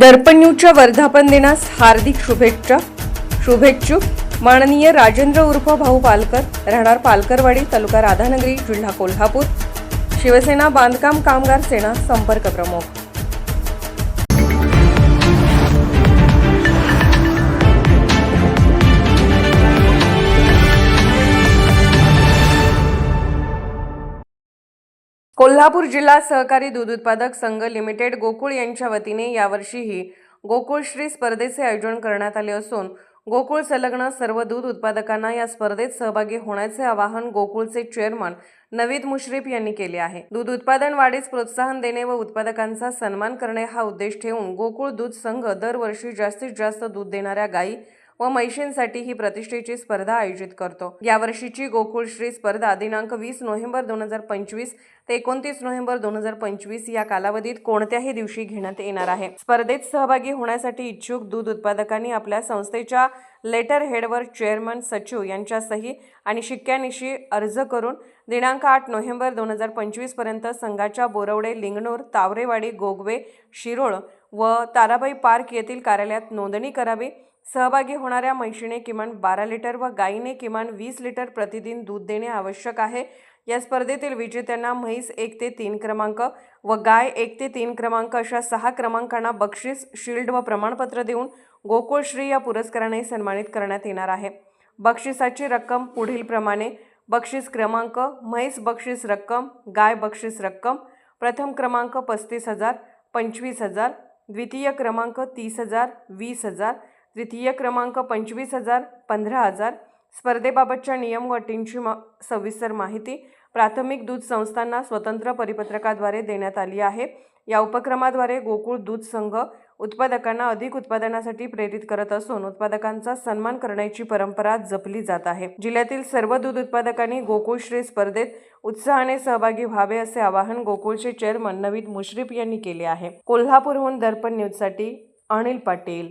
दर्पण न्यूजच्या वर्धापन दिनास हार्दिक शुभेच्छा. शुभेच्छुक माननीय राजेंद्र उर्फ भाऊ पालकर राहणार पालकरवाडी तालुका राधानगरी जिल्हा कोल्हापूर. शिवसेना बांधकाम कामगार सेना संपर्क प्रमुख. कोल्हापूर जिल्हा सहकारी दूध उत्पादक संघ लिमिटेड गोकुळ यांच्या वतीने यावर्षीही गोकुळश्री स्पर्धेचे आयोजन करण्यात आले असून गोकुळ संलग्न सर्व दूध उत्पादकांना या स्पर्धेत सहभागी होण्याचे आवाहन गोकुळचे चेअरमन नवीद मुश्रीफ यांनी केले आहे. दूध उत्पादन वाढीस प्रोत्साहन देणे व उत्पादकांचा सन्मान करणे हा उद्देश ठेवून गोकुळ दूध संघ दरवर्षी जास्तीत जास्त दूध देणाऱ्या गायी व म्हैशींसाठी ही प्रतिष्ठेची स्पर्धा आयोजित करतो. यावर्षीची गोकुळश्री स्पर्धा दिनांक वीस नोव्हेंबर दोन हजार पंचवीस ते एकोणतीस नोव्हेंबर दोन हजार पंचवीस या कालावधीत कोणत्याही दिवशी घेण्यात येणार आहे. स्पर्धेत सहभागी होण्यासाठी इच्छुक दूध उत्पादकांनी आपल्या संस्थेच्या लेटर हेडवर चेअरमन सचिव यांच्या सही आणि शिक्क्यानिशी अर्ज करून दिनांक आठ नोव्हेंबर दोन हजार पंचवीसपर्यंत संघाच्या बोरवडे लिंगणूर तावरेवाडी गोगवे शिरोळ व ताराबाई पार्क येथील कार्यालयात नोंदणी करावी. सहभागी होणाऱ्या म्हैशीने किमान बारा लिटर व गायीने किमान वीस लिटर प्रतिदिन दूध देणे आवश्यक आहे. या स्पर्धेतील विजेत्यांना म्हैस एक ते तीन क्रमांक व गाय एक ते तीन क्रमांक अशा सहा क्रमांकांना बक्षीस शिल्ड व प्रमाणपत्र देऊन गोकुळश्री या पुरस्काराने सन्मानित करण्यात येणार आहे. बक्षिसाची रक्कम पुढीलप्रमाणे बक्षीस क्रमांक म्हैस बक्षीस रक्कम गाय बक्षीस रक्कम प्रथम क्रमांक पस्तीस हजार पंचवीस हजार द्वितीय क्रमांक तीस हजार वीस हजार तृतीय क्रमांक पंचवीस हजार पंधरा हजार. स्पर्धेबाबतच्या नियम व अटींची मा सविस्तर माहिती प्राथमिक दूध संस्थांना स्वतंत्र परिपत्रकाद्वारे देण्यात आली आहे. या उपक्रमाद्वारे गोकुळ दूध संघ उत्पादकांना अधिक उत्पादनासाठी प्रेरित करत असून उत्पादकांचा सन्मान करण्याची परंपरा जपली जात आहे. जिल्ह्यातील सर्व दूध उत्पादकांनी गोकुळश्री स्पर्धेत उत्साहाने सहभागी व्हावे असे आवाहन गोकुळचे चेअरमन नवीद मुश्रीफ यांनी केले आहे. कोल्हापूरहून दर्पण न्यूजसाठी अनिल पाटील.